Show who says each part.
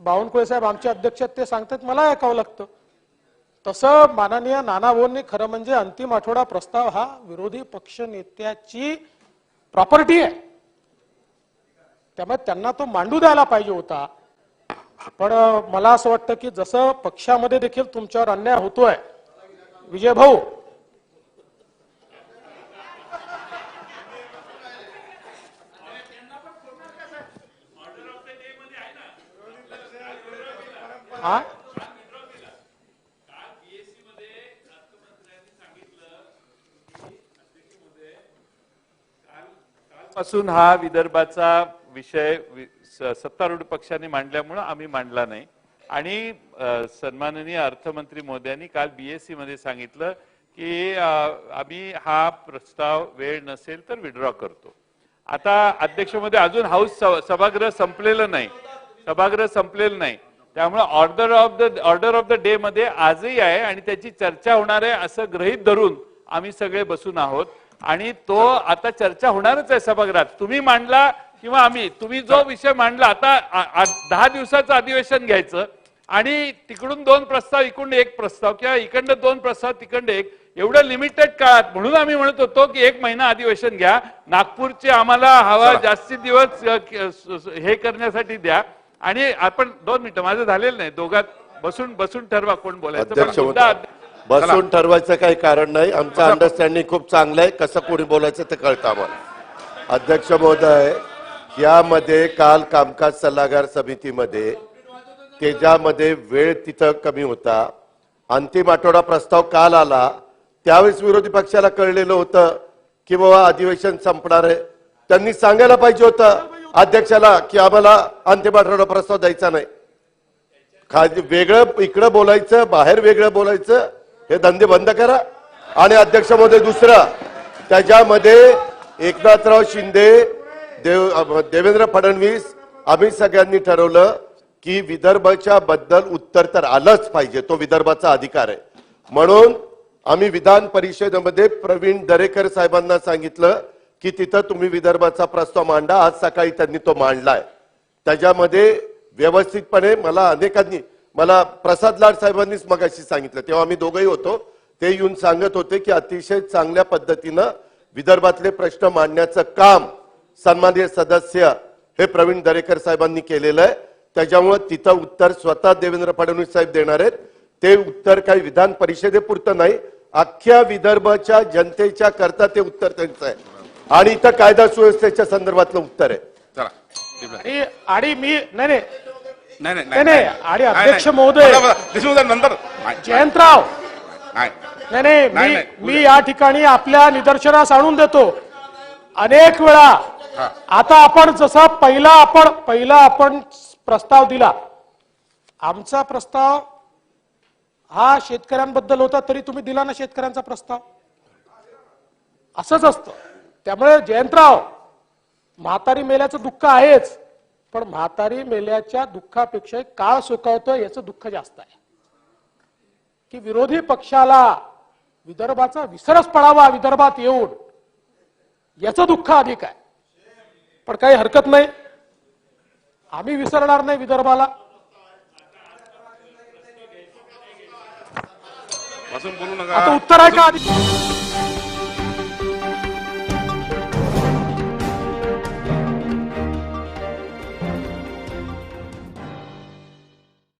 Speaker 1: बावनकुळे साहेब आमचे अध्यक्ष ते सांगतात मला ऐकावं लागतं. तसं माननीय नाना भाऊंनी खरं म्हणजे अंतिम आठवडा प्रस्ताव हा विरोधी पक्ष नेत्याची प्रॉपर्टी आहे. त्यामुळे त्यांना तो मांडू द्यायला पाहिजे होता. पण मला असं वाटतं की जसं पक्षामध्ये देखील तुमच्यावर अन्याय होतोय विजय भाऊ हा?
Speaker 2: पासून हा विदर्भाचा विषय सत्तारूढ पक्षाने मांडल्यामुळं आम्ही मांडला नाही. आणि सन्माननीय अर्थमंत्री मोदयांनी काल बीएससी मध्ये सांगितलं की आम्ही हा प्रस्ताव वेळ नसेल तर विड्रॉ करतो. आता अध्यक्षमध्ये अजून हाऊस सभागृह संपलेलं नाही. सभागृह संपलेलं नाही. त्यामुळे order of the order of the day मध्ये आजही आहे आणि त्याची चर्चा होणार आहे असं गृहीत धरून आम्ही सगळे बसून आहोत. आणि तो आता चर्चा होणारच आहे सभागृहात. तुम्ही मांडला किंवा आम्ही तुम्ही जो विषय मांडला आता दहा दिवसाचं अधिवेशन घ्यायचं आणि तिकडून दोन प्रस्ताव इकडून एक प्रस्ताव किंवा इकडनं दोन प्रस्ताव तिकडनं एक. एवढं लिमिटेड काळात म्हणून आम्ही म्हणत होतो की एक महिना अधिवेशन घ्या. नागपूरचे आम्हाला हवा जास्तीत दिवस हे करण्यासाठी द्या. आणि आपण दोन मिनिटं माझं झालेलं नाही. दोघात बसून बसून ठरवा कोण बोलायचं.
Speaker 3: अध्यक्ष बसून ठरवायचं काही कारण नाही. आमचं अंडरस्टँडिंग खूप चांगलं आहे. कसं कोणी बोलायचं ते कळतं आम्हाला. अध्यक्ष महोदय यामध्ये काल कामकाज सल्लागार समितीमध्ये त्याच्यामध्ये वेळ तिथं कमी होता. अंतिम आठवडा प्रस्ताव काल आला. त्यावेळेस विरोधी पक्षाला कळलेलं होतं की बाबा अधिवेशन संपणार आहे. त्यांनी सांगायला पाहिजे होतं अध्यक्षाला की आम्हाला अंतिम आठवडा प्रस्ताव द्यायचा नाही. खाज वेगळं इकडं बोलायचं बाहेर वेगळं बोलायचं हे धंदे बंद करा. आणि अध्यक्षामध्ये दुसरा त्याच्यामध्ये एकनाथराव शिंदे देव देवेंद्र फडणवीस आम्ही सगळ्यांनी ठरवलं की विदर्भाच्या बद्दल उत्तर तर आलंच पाहिजे तो विदर्भाचा अधिकार आहे. म्हणून आम्ही विधान परिषदेमध्ये प्रवीण दरेकर साहेबांना सांगितलं की तिथं तुम्ही विदर्भाचा प्रस्ताव मांडा. आज सकाळी त्यांनी तो मांडलाय. त्याच्यामध्ये व्यवस्थितपणे मला अनेकांनी मला प्रसाद लाड साहेबांनीच मगाशी सांगितलं. तेव्हा आम्ही दोघंही होतो. ते येऊन सांगत होते की अतिशय चांगल्या पद्धतीनं विदर्भातले प्रश्न मांडण्याचं काम सन्माननीय सदस्य हे प्रवीण दरेकर साहेबांनी केलेलं आहे. त्याच्यामुळं तिथं उत्तर स्वतः देवेंद्र फडणवीस साहेब देणार आहेत. ते उत्तर काही विधान परिषदेपुरतं नाही. अख्ख्या विदर्भाच्या जनतेच्या करता ते उत्तर त्यांचं आहे. आणि इथं कायदा सुव्यवस्थेच्या संदर्भातलं उत्तर आहे
Speaker 4: चला.
Speaker 1: आणि आणि मी नाही नाही
Speaker 4: नाही नाही
Speaker 1: नाही, नाही. आणि अध्यक्ष. महोदय-
Speaker 4: नंतर नाही,
Speaker 1: जयंतराव
Speaker 4: नाही.
Speaker 1: नाही मी मी या ठिकाणी आपल्या निदर्शनास आणून देतो अनेक वेळा. आता आपण जसा पहिला आपण पहिला आपण प्रस्ताव दिला आमचा प्रस्ताव हा शेतकऱ्यांबद्दल होता तरी तुम्ही दिला ना शेतकऱ्यांचा प्रस्ताव असंच असतं त्यामुळे जयंतराव म्हातारी मेल्याचं दुःख आहेच पण म्हातारी मेल्याच्या दुःखापेक्षा काळ सुकावतोय याचं दुःख जास्त आहे. की विरोधी पक्षाला विदर्भाचा विसरच पडावा विदर्भात येऊन याचं दुःख अधिक आहे. पण काही हरकत नाही. आम्ही विसरणार नाही विदर्भाला. आता उत्तर आहे का आधी